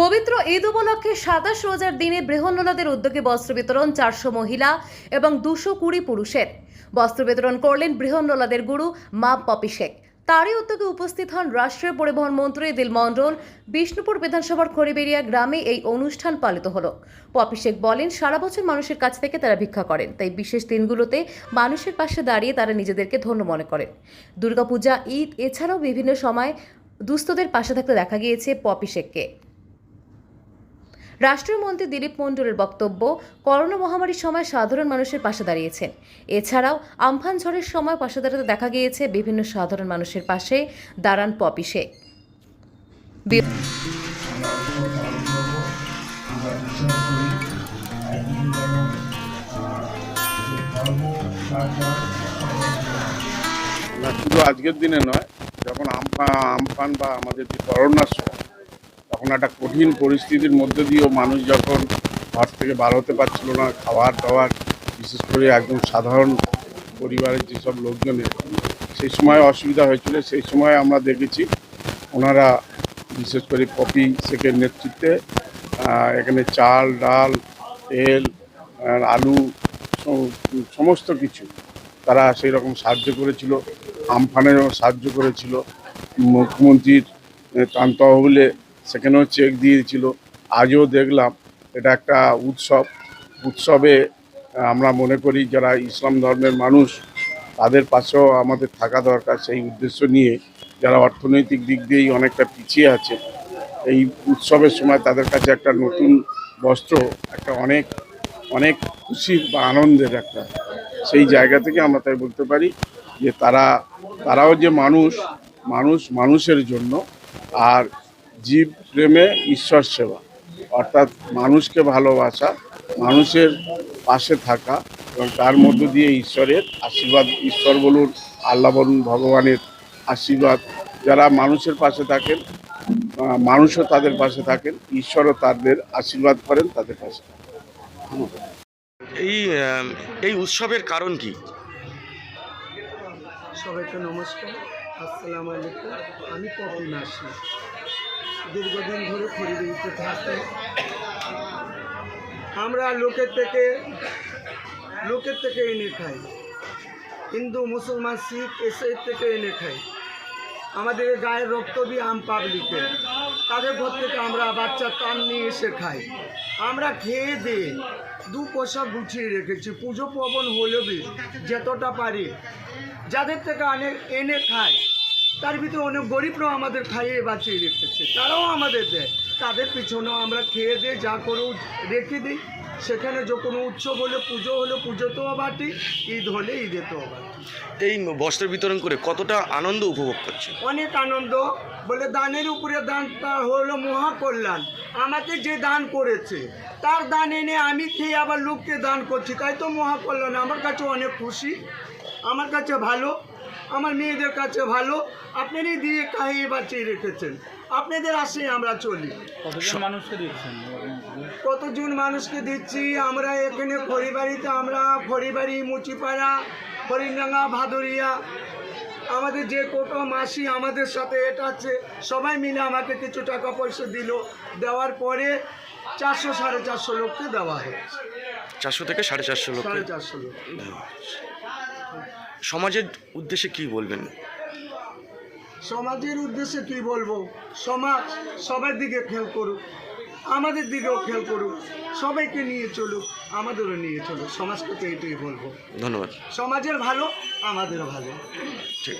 পবিত্র ঈদ উপলক্ষে সাতাশ রোজার দিনে বৃহন্নলাদের উদ্যোগে বস্ত্র বিতরণ চারশো মহিলা এবং দুশো কুড়ি পুরুষের। বস্ত্র বিতরণ করলেন বৃহন্নলাদের গুরু মা পপি শেখ। তারই উদ্যোগে উপস্থিত হন রাষ্ট্রীয় পরিবহন মন্ত্রী দিল মণ্ডল। বিষ্ণুপুর বিধানসভার খড়িবেড়িয়া গ্রামে এই অনুষ্ঠান পালিত হলো। পপি শেখ বলেন, সারা বছর মানুষের কাছ থেকে তারা ভিক্ষা করেন, তাই বিশেষ দিনগুলোতে মানুষের পাশে দাঁড়িয়ে তারা নিজেদেরকে ধন্য মনে করেন। দুর্গাপূজা, ঈদ, এছাড়াও বিভিন্ন সময় দুস্থদের পাশে থাকতে দেখা গিয়েছে পপি শেখকে। রাষ্ট্রীয় মন্ত্রী দিলীপ মণ্ডলের বক্তব্য, করোনা মহামারীর সময় সাধারণ মানুষের পাশে দাঁড়িয়েছেন এছাড়াও, আমফান ঝড়ের সময় পাশে দাঁড়াতে দেখা গিয়েছে বিভিন্ন সাধারণ মানুষের পাশে দাঁড়ান পপি শেখ শুধু আজকের দিনে নয়, যখন আমফান আমফান বা আমাদের যে করোনার সময় তখন একটা কঠিন পরিস্থিতির মধ্যে দিয়েও মানুষ যখন ঘর থেকে বার হতে পারছিল না, খাবার দাবার, বিশেষ করে একদম সাধারণ পরিবারের যেসব লোকজনের, সেই সময় অসুবিধা হয়েছিল। সেই সময় আমরা দেখেছি ওনারা বিশেষ করে পপি শেখের নেতৃত্বে এখানে চাল, ডাল, তেল আলু সমস্ত কিছু তারা সেই রকম সাহায্য করেছিল, আমফানেরও সাহায্য করেছিল। মুখ্যমন্ত্রীর ত্রাণ তহবিলে সেখানেও চেক দিয়েছিল। আজও দেখলাম, এটা একটা উৎসব। উৎসবে আমরা মনে করি যারা ইসলাম ধর্মের মানুষ, তাদের পাশেও আমাদের থাকা দরকার সেই উদ্দেশ্য নিয়ে। যারা অর্থনৈতিক দিক দিয়েই অনেকটা পিছিয়ে আছে, এই উৎসবের সময় তাদের কাছে একটা নতুন বস্ত্র, একটা অনেক অনেক খুশির বা আনন্দের একটা, সেই জায়গা থেকে আমরা তাই বলতে পারি যে তারা, তারাও যে মানুষ মানুষ মানুষের জন্য। আর জীব প্রেমে ঈশ্বর সেবা। অর্থাৎ মানুষকে ভালোবাসা মানুষের পাশে থাকা এবং তার মধ্য দিয়ে ঈশ্বরের আশীর্বাদ ঈশ্বর বলুন আল্লাহ বলুন ভগবানের আশীর্বাদ। যারা মানুষের পাশে থাকেন মানুষও তাদের পাশে থাকেন ঈশ্বরও তাদের আশীর্বাদ করেন তাদের পাশে এই এই উৎসবের কারণ কি? সবাইকে নমস্কার আসসালামু আলাইকুম। আমি পপি নাসি দীর্ঘদিন ধরে খড়িদিতে থাকি আমরা লোকের থেকে লোকের থেকে এনে খাই। হিন্দু, মুসলমান, শিখ এসের থেকে এনে খাই। আমাদের গায়ের রক্ত দিয়ে আম পাবলিকে। তাদের ঘর থেকে আমরা বাচ্চা টান নিয়ে এসে খাই। আমরা খেয়ে দিয়ে দু পয়সা গুছিয়ে রেখেছি। পুজো পবন হলেও যতটা পারি, যাদের থেকে অনেক এনে খায় তার ভিতরে অনেক গরিবরাও আমাদের খাইয়ে বাঁচিয়ে রেখেছে। তারাও আমাদের দেয়। তাদের পিছনেও আমরা খেয়ে দিয়ে যা করে রেখে দিই। সেখানে যে কোনো উৎসব হলে পুজো হলে পুজোতেও বাটি ঈদ হলে ঈদেতেও বাটি। এই বস্ত্র বিতরণ করে কতটা আনন্দ উপভোগ করছে অনেক আনন্দ। বলে দানের উপরে দান তার হলো মহা কল্যাণ আমাকে যে দান করেছে তার দান এনে আমি খেয়ে আবার লোককে দান করছি। তাই তো মহা কল্যাণ আমার কাছে অনেক খুশি। আমার কাছে ভালো। আমার মেয়েদের কাছে ভালো আপনারই দিয়ে খাইয়ে বাঁচিয়ে রেখেছেন। আপনাদের আসে আমরা চলি। মানুষকে দিচ্ছেন? কতজন মানুষকে দিচ্ছি আমরা এখানে খড়িবাড়িতে আমরা খড়িবাড়ি মুচিপাড়া হরিণডাঙ্গা ভাদুরিয়া। আমাদের যে কোটো মাসি আমাদের সাথে এটা আছে সবাই মিলে আমাকে কিছু টাকা পয়সা দিল। দেওয়ার পরে চারশো সাড়ে চারশো লোককে দেওয়া হয়েছে। চারশো থেকে সাড়ে চারশো লোক সাড়ে চারশো লোক সমাজের উদ্দেশ্যে কি বলবেন? সমাজের উদ্দেশ্যে কি বলব? সমাজ সবার দিকে খেয়াল করুক আমাদের দিকেও খেয়াল করুক সবাইকে নিয়ে চলুক আমাদেরও নিয়ে চলুক। সমাজকে তো এটাই বলব। ধন্যবাদ। সমাজের ভালো আমাদেরও ভালো। ঠিক।